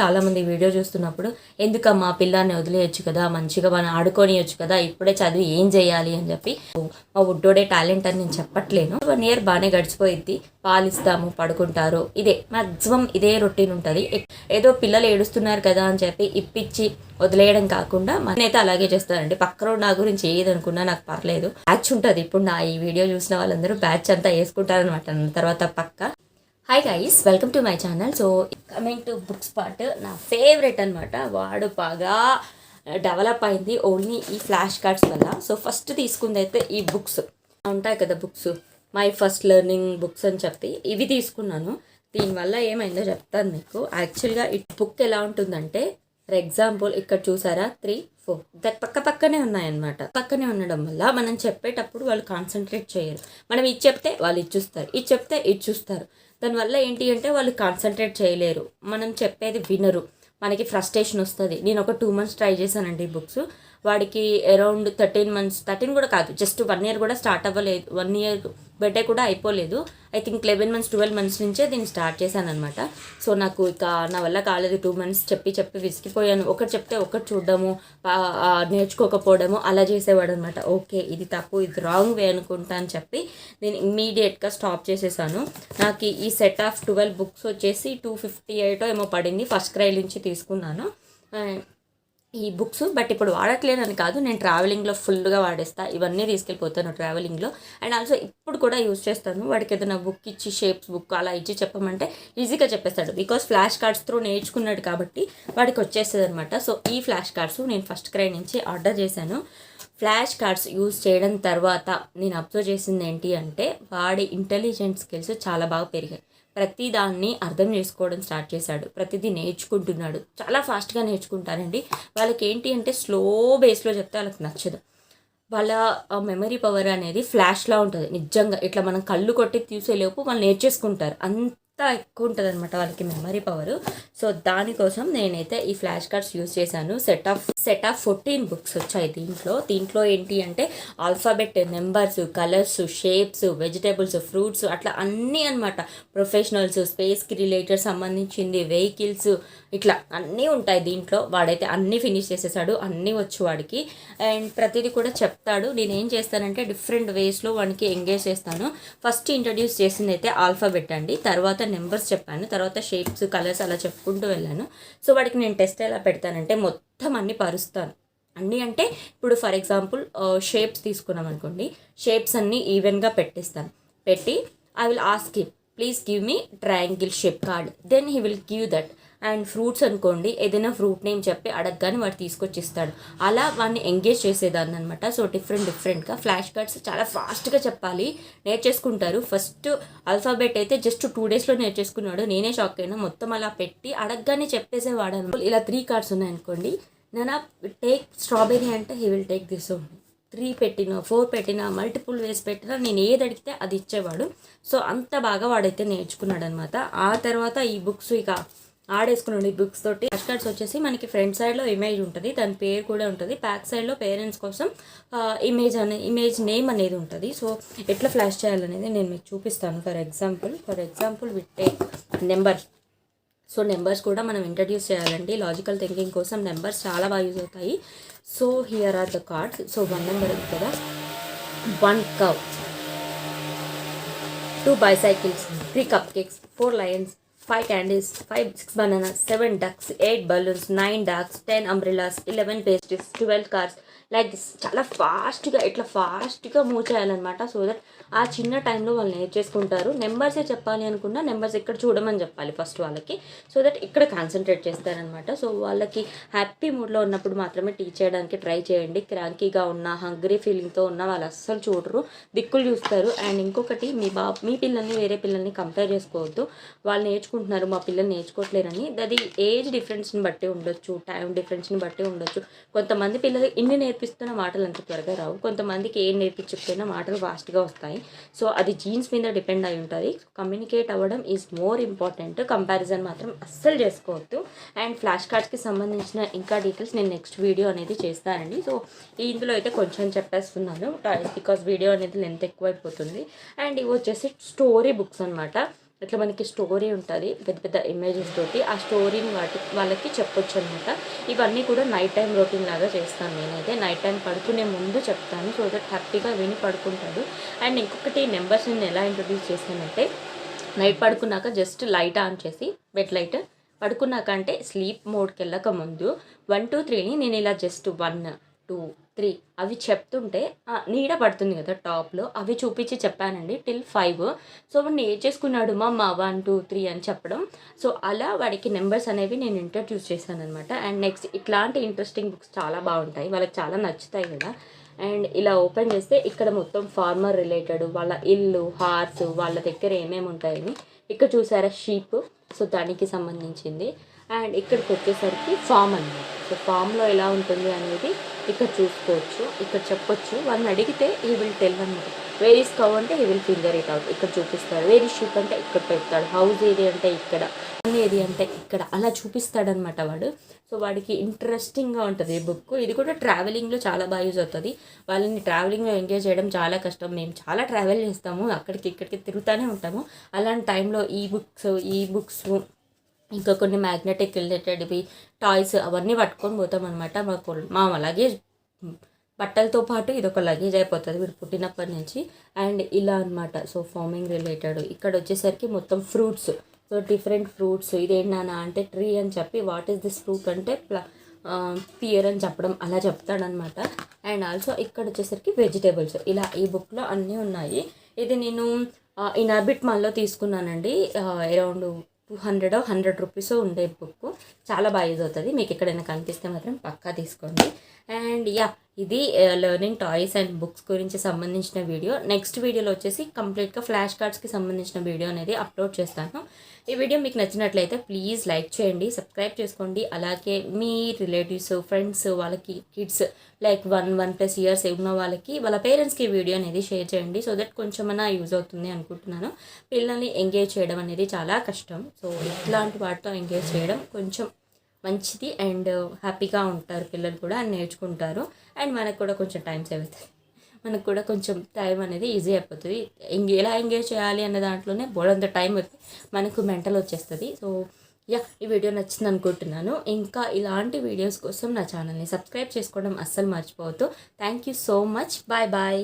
చాలా మంది వీడియో చూస్తున్నప్పుడు ఎందుకమ్మా పిల్లాన్ని వదిలేయచ్చు కదా మంచిగా మనం ఆడుకోనియచ్చు కదా ఇప్పుడే చదివి ఏం చేయాలి? అని చెప్పి మా ఉడ్డోడే టాలెంట్ అని నేను చెప్పట్లేను. వన్ ఇయర్ బాగానే గడిచిపోయిద్ది. పాలిస్తాము పడుకుంటారు. ఇదే మాక్సిమం ఇదే రొటీన్ ఉంటుంది. ఏదో పిల్లలు ఏడుస్తున్నారు కదా అని చెప్పి ఇప్పించి వదిలేయడం కాకుండా నేనైతే అలాగే చేస్తానండి. పక్కన నా గురించి ఏదనుకున్నా నాకు పర్లేదు. బ్యాచ్ ఉంటుంది. ఇప్పుడు నా ఈ వీడియో చూసిన వాళ్ళందరూ బ్యాచ్ అంతా వేసుకుంటారనమాట తర్వాత పక్క hi guys welcome to my channel so coming to books part నా ఫేవరెట్ అనమాట వాడు బాగా డెవలప్ అయింది ఓన్లీ ఈ ఫ్లాష్ కార్డ్స్ వల్ల. సో ఫస్ట్ తీసుకుంది అయితే ఈ బుక్స్ ఉంటాయి కదా books my first learning books అని చెప్పి. ఇవి తీసుకున్నాను. దీనివల్ల ఏమైందో చెప్తాను మీకు. యాక్చువల్గా ఈ బుక్ ఎలా ఉంటుందంటే ఫర్ ఎగ్జాంపుల్ ఇక్కడ చూసారా? త్రీ ఫోర్ దట్ పక్క పక్కనే ఉన్నాయన్నమాట. పక్కనే ఉండడం వల్ల మనం చెప్పేటప్పుడు వాళ్ళు కాన్సన్ట్రేట్ చేయరు. మనం ఇది చెప్తే వాళ్ళు ఇది చూస్తారు. ఇది చెప్తే ఇది చూస్తారు. దానివల్ల ఏంటి అంటే వాళ్ళు కాన్సన్ట్రేట్ చేయలేరు. మనం చెప్పేది వినరు. మనకి ఫ్రస్ట్రేషన్ వస్తుంది. నేను ఒక టూ మంత్స్ ట్రై చేశానండి ఈ బుక్స్ వాడికి అరౌండ్ థర్టీన్ మంత్స్ థర్టీన్ కూడా కాదు జస్ట్ వన్ ఇయర్ కూడా స్టార్ట్ అవ్వలేదు. వన్ ఇయర్ బర్త్డే కూడా అయిపోలేదు. I think eleven months twelve months నుంచే దీన్ని స్టార్ట్ చేశాను అనమాట సో నాకు ఇక నా వల్ల కాలేదు. టూ మంత్స్ చెప్పి చెప్పి విసిగిపోయాను. ఒకటి చెప్తే ఒకటి చూడడము నేర్చుకోకపోవడము అలా చేసేవాడు అనమాట ఓకే ఇది తప్పు ఇది రాంగ్ వే అనుకుంటా అని చెప్పి నేను ఇమ్మీడియట్గా స్టాప్ చేసేసాను. నాకు ఈ సెట్ ఆఫ్ ట్వెల్వ్ బుక్స్ వచ్చేసి టూ ఫిఫ్టీ ఎయిట్ ఏమో పడింది. ఫస్ట్ క్రై నుంచి తీసుకున్నాను. ఈ బుక్స్ బట్ ఇప్పుడు వాడట్లేనని కాదు నేను ట్రావెలింగ్లో ఫుల్గా వాడేస్తా. ఇవన్నీ తీసుకెళ్ళిపోతాను ట్రావెలింగ్లో. అండ్ ఆల్సో ఇప్పుడు కూడా యూస్ చేస్తాను. వాడికి ఏదైనా బుక్ ఇచ్చి షేప్స్ బుక్ అలా ఇచ్చి చెప్పమంటే ఈజీగా చెప్పేస్తాడు. బికాస్ ఫ్లాష్ కార్డ్స్ త్రూ నేర్చుకున్నాడు కాబట్టి వాడికి వచ్చేస్తుంది అనమాట సో ఈ ఫ్లాష్ కార్డ్స్ నేను ఫస్ట్ క్రై నుంచి ఆర్డర్ చేశాను. ఫ్లాష్ కార్డ్స్ యూజ్ చేయడం తర్వాత నేను అబ్జర్వ్ చేసింది ఏంటి అంటే వాడి ఇంటెలిజెంట్ స్కిల్స్ చాలా బాగా పెరిగాయి. ప్రతి దాన్ని అర్థం చేసుకోవడం స్టార్ట్ చేశాడు. ప్రతిదీ నేర్చుకుంటున్నాడు. చాలా ఫాస్ట్గా నేర్చుకుంటారండి. వాళ్ళకి ఏంటి అంటే స్లో బేస్లో చెప్తే వాళ్ళకి నచ్చదు. వాళ్ళ మెమరీ పవర్ అనేది ఫ్లాష్లా ఉంటుంది. నిజంగా ఇట్లా మనం కళ్ళు కొట్టి తీసేలోపు వాళ్ళు నేర్చేసుకుంటారు. అంత ఎక్కువ ఉంటుంది అనమాట వాళ్ళకి మెమరీ పవర్ సో దానికోసం నేనైతే ఈ ఫ్లాష్ కార్డ్స్ యూజ్ చేశాను. Set of set of fourteen books వచ్చాయి దీంట్లో. దీంట్లో ఏంటి అంటే alphabet numbers colours shapes vegetables fruits అట్లా అన్నీ అనమాట ప్రొఫెషనల్స్ స్పేస్కి రిలేటెడ్ సంబంధించింది వెహికల్స్ ఇట్లా అన్నీ ఉంటాయి దీంట్లో. వాడైతే అన్నీ ఫినిష్ చేసేసాడు. అన్నీ వచ్చు వాడికి. అండ్ ప్రతిదీ కూడా చెప్తాడు. నేను ఏం చేస్తానంటే డిఫరెంట్ వేస్లో వాడికి ఎంగేజ్ చేస్తాను. ఫస్ట్ ఇంట్రడ్యూస్ చేసింది అయితే ఆల్ఫాబెట్ అండి. తర్వాత నెంబర్స్ చెప్పాను. తర్వాత షేప్స్ కలర్స్ అలా చెప్పుకుంటూ వెళ్ళాను. సో వాడికి నేను టెస్ట్ ఎలా పెడతానంటే మొత్తం అన్ని పరుస్తాను. అన్నీ అంటే ఇప్పుడు ఫర్ ఎగ్జాంపుల్ షేప్స్ తీసుకున్నాం అనుకోండి. షేప్స్ అన్నీ ఈవెన్గా పెట్టేస్తాను. పెట్టి I will ask him please give me triangle shape card then he will give that and fruits అనుకోండి ఏదైనా ఫ్రూట్ నేమ్ చెప్పి అడగగానే వాడు తీసుకొచ్చి ఇస్తాడు అలా వాడిని ఎంగేజ్ చేసేదాన్ని అనమాట సో డిఫరెంట్ డిఫరెంట్గా ఫ్లాష్ కార్డ్స్ చాలా ఫాస్ట్గా చెప్పాలి. నేర్చేసుకుంటారు. ఫస్ట్ అల్ఫాబెట్ అయితే జస్ట్ టూ డేస్లో నేర్చేసుకున్నాడు. నేనే షాక్ అయినా మొత్తం అలా పెట్టి అడగగానే చెప్పేసేవాడు ఇలా త్రీ కార్డ్స్ ఉన్నాయనుకోండి నేను టేక్ స్ట్రాబెరీ అంటే he will take this only. Three పెట్టిన ఫోర్ పెట్టిన మల్టిపుల్ వేస్ పెట్టినా నేను ఏది అడిగితే అది ఇచ్చేవాడు. సో అంత బాగా వాడైతే నేర్చుకున్నాడు అనమాట ఆ తర్వాత ఈ బుక్స్ ఇక ఆడేసుకున్నాడు ఈ బుక్స్ తోటి. ఫ్లాష్ కార్డ్స్ వచ్చేసి మనకి ఫ్రంట్ సైడ్లో ఇమేజ్ ఉంటుంది. దాని పేరు కూడా ఉంటుంది. బ్యాక్ సైడ్లో పేరెంట్స్ కోసం ఇమేజ్ అనే ఇమేజ్ నేమ్ అనేది ఉంటుంది. సో ఎట్లా ఫ్లాష్ చేయాలనేది నేను మీకు చూపిస్తాను. For example for example with take number so numbers కూడా మనం ఇంట్రడ్యూస్ చేయాలండి. లాజికల్ థింకింగ్ కోసం నెంబర్స్ చాలా బాగా యూజ్ అవుతాయి. So here are the cards so one number ఉంది కదా. One cow two bicycles three cup cakes four lions five candies five six bananas seven ducks eight balloons nine ducks ten umbrellas eleven pastries twelve cars like this చాలా ఫాస్ట్గా ఇట్లా ఫాస్ట్గా move చేయాలన్నమాట. So that ఆ చిన్న టైంలో వాళ్ళు నేర్చేసుకుంటారు నెంబర్సే చెప్పాలి అనుకున్నా నెంబర్స్ ఇక్కడ చూడమని చెప్పాలి ఫస్ట్ వాళ్ళకి. సో దట్ ఇక్కడ కాన్సన్ట్రేట్ చేస్తారనమాట సో వాళ్ళకి హ్యాపీ మూడ్లో ఉన్నప్పుడు మాత్రమే టీచ్ చేయడానికి ట్రై చేయండి. క్రాంకీగా ఉన్న హంగ్రీ ఫీలింగ్తో ఉన్న వాళ్ళు అస్సలు చూడరు. దిక్కులు చూస్తారు. అండ్ ఇంకొకటి మీ బా మీ పిల్లల్ని వేరే పిల్లల్ని కంపేర్ చేసుకోవద్దు. వాళ్ళు నేర్చుకుంటారు నేర్చుకుంటున్నారు మా పిల్లలు నేర్చుకోవట్లేరని. అది ఏజ్ డిఫరెన్స్ని బట్టి ఉండొచ్చు టైం డిఫరెన్స్ని బట్టి ఉండొచ్చు. కొంతమంది పిల్లలు ఇన్ని నేర్పిస్తున్న మాటలు అంత త్వరగా రావు. కొంతమందికి ఏం నేర్పించకపోయినా మాటలు ఫాస్ట్గా వస్తాయి. సో అది జీన్స్ మీద డిపెండ్ అయి ఉంటుంది. కమ్యూనికేట్ అవ్వడం ఈజ్ మోర్ ఇంపార్టెంట్. కంపారిజన్ మాత్రం అస్సలు చేసుకోవద్దు. అండ్ ఫ్లాష్ కార్డ్స్కి సంబంధించిన ఇంకా డీటెయిల్స్ నేను నెక్స్ట్ వీడియో అనేది చేస్తానండి. సో ఇందులో అయితే కొంచెం చెప్పేస్తున్నాను. బికాస్ వీడియో అనేది లెంత్ ఎక్కువైపోతుంది. అండ్ ఇవి వచ్చేసి స్టోరీ బుక్స్ అనమాట ఇట్లా మనకి స్టోరీ ఉంటుంది పెద్ద పెద్ద ఇమేజెస్ తోటి ఆ స్టోరీని వాటి వాళ్ళకి చెప్పొచ్చు అనమాట ఇవన్నీ కూడా నైట్ టైం రొటీన్ లాగా చేస్తాను నేనైతే. నైట్ టైం పడుకునే ముందు చెప్తాను సో దట్ హ్యాపీగా విని పడుకుంటాడు. అండ్ ఇంకొకటి నెంబర్స్ నేను ఎలా ఇంట్రొడ్యూస్ చేశానంటే నైట్ పడుకున్నాక జస్ట్ లైట్ ఆన్ చేసి బెడ్ లైట్ పడుకున్నాక అంటే స్లీప్ మోడ్కి వెళ్ళక ముందు వన్ టూ త్రీని నేను ఇలా జస్ట్ వన్ టూ త్రీ. అవి చెప్తుంటే నీడ పడుతుంది కదా టాప్లో. అవి చూపించి చెప్పానండి టిల్ ఫైవ్. సో వాడిని ఏ చేసుకున్నాడు మా మా వన్ టూ త్రీ అని చెప్పడం. సో అలా వాడికి నెంబర్స్ అనేవి నేను ఇంట్రడ్యూస్ చేశాను అనమాట అండ్ నెక్స్ట్ ఇట్లాంటి ఇంట్రెస్టింగ్ బుక్స్ చాలా బాగుంటాయి. వాళ్ళకి చాలా నచ్చుతాయి కదా. అండ్ ఇలా ఓపెన్ చేస్తే ఇక్కడ మొత్తం ఫార్మర్ రిలేటెడ్ వాళ్ళ ఇల్లు హార్స్ వాళ్ళ దగ్గర ఏమేమి ఉంటాయని. ఇక్కడ చూసారా షీప్. సో దానికి సంబంధించింది. అండ్ ఇక్కడికి వచ్చేసరికి ఫామ్ అన్నమాట. సో ఫామ్లో ఎలా ఉంటుంది అనేది ఇక్కడ చూసుకోవచ్చు ఇక్కడ చెప్పొచ్చు. వాళ్ళని అడిగితే ఈ విల్ టెల్ అనమాట వేర్ ఈస్ కవ్ అంటే ఈ విల్ ఫింగర్ ఇట్ అవుట్. ఇక్కడ చూపిస్తాడు వేర్ ఈస్ షీప్ అంటే ఇక్కడ పెడతాడు. హౌస్ ఏది అంటే ఇక్కడ. ఏది అంటే ఇక్కడ అలా చూపిస్తాడనమాట వాడు. సో వాడికి ఇంట్రెస్టింగ్గా ఉంటుంది ఈ బుక్ ఇది కూడా ట్రావెలింగ్లో చాలా బాగా యూజ్ అవుతుంది. వాళ్ళని ట్రావెలింగ్లో ఎంగేజ్ చేయడం చాలా కష్టం. మేము చాలా ట్రావెల్ చేస్తాము. అక్కడికి ఇక్కడికి తిరుగుతూనే ఉంటాము. అలాంటి టైంలో ఈ బుక్స్ ఈ బుక్స్ ఇంకా కొన్ని మ్యాగ్నెటిక్ రిలేటెడ్వి టాయ్స్ అవన్నీ పట్టుకొని పోతాం అనమాట మాకు మా లగేజ్ బట్టలతో పాటు ఇది ఒక లగేజ్ అయిపోతుంది మీరు పుట్టినప్పటి నుంచి. అండ్ ఇలా అన్నమాట. సో ఫార్మింగ్ రిలేటెడ్ ఇక్కడ వచ్చేసరికి మొత్తం ఫ్రూట్స్ సో డిఫరెంట్ ఫ్రూట్స్ ఇదేంటన్నా అంటే ట్రీ అని చెప్పి వాట్ ఈస్ దిస్ ఫ్రూట్ అంటే ప్లా పియర్ అని చెప్పడం అలా చెప్తాడనమాట అండ్ ఆల్సో ఇక్కడ వచ్చేసరికి వెజిటేబుల్స్ ఇలా ఈ బుక్లో అన్నీ ఉన్నాయి. ఇది నేను ఇన్ మాల్లో తీసుకున్నానండి. Around two hundred hundred rupees ఉండే బుక్ చాలా బాగా యూజ్ అవుతుంది. మీకు ఎక్కడైనా కనిపిస్తే మాత్రం పక్కా తీసుకోండి. అండ్ యా ఇది లెర్నింగ్ టాయ్స్ అండ్ బుక్స్ గురించి సంబంధించిన వీడియో. నెక్స్ట్ వీడియోలో వచ్చేసి కంప్లీట్గా ఫ్లాష్ కార్డ్స్కి సంబంధించిన వీడియో అనేది అప్లోడ్ చేస్తాను. ఈ వీడియో మీకు నచ్చినట్లయితే ప్లీజ్ లైక్ చేయండి సబ్స్క్రైబ్ చేసుకోండి. అలాగే మీ రిలేటివ్స్ ఫ్రెండ్స్ వాళ్ళకి kids like one one plus years ఉన్న వాళ్ళకి వాళ్ళ పేరెంట్స్కి ఈ వీడియో అనేది షేర్ చేయండి. సో దట్ కొంచెమన్నా యూజ్ అవుతుంది అనుకుంటున్నాను. పిల్లల్ని ఎంగేజ్ చేయడం అనేది చాలా కష్టం. సో ఇట్లాంటి వాటితో ఎంగేజ్ చేయడం కొంచెం మంచిది అండ్ హ్యాపీగా ఉంటారు పిల్లలు కూడా అని నేర్చుకుంటారు. అండ్ మనకు కూడా కొంచెం టైం సేవ్ అవుతుంది. మనకు కూడా కొంచెం టైం అనేది ఈజీ అయిపోతుంది. ఎంగే ఎలా ఎంగేజ్ చేయాలి అనే దాంట్లోనే బోడంత టైం మనకు మెంటల్ వచ్చేస్తుంది. సో యా ఈ వీడియో నచ్చింది అనుకుంటున్నాను. ఇంకా ఇలాంటి వీడియోస్ కోసం నా ఛానల్ని సబ్స్క్రైబ్ చేసుకోవడం అస్సలు మర్చిపోవద్దు. Thank you so much. Bye bye.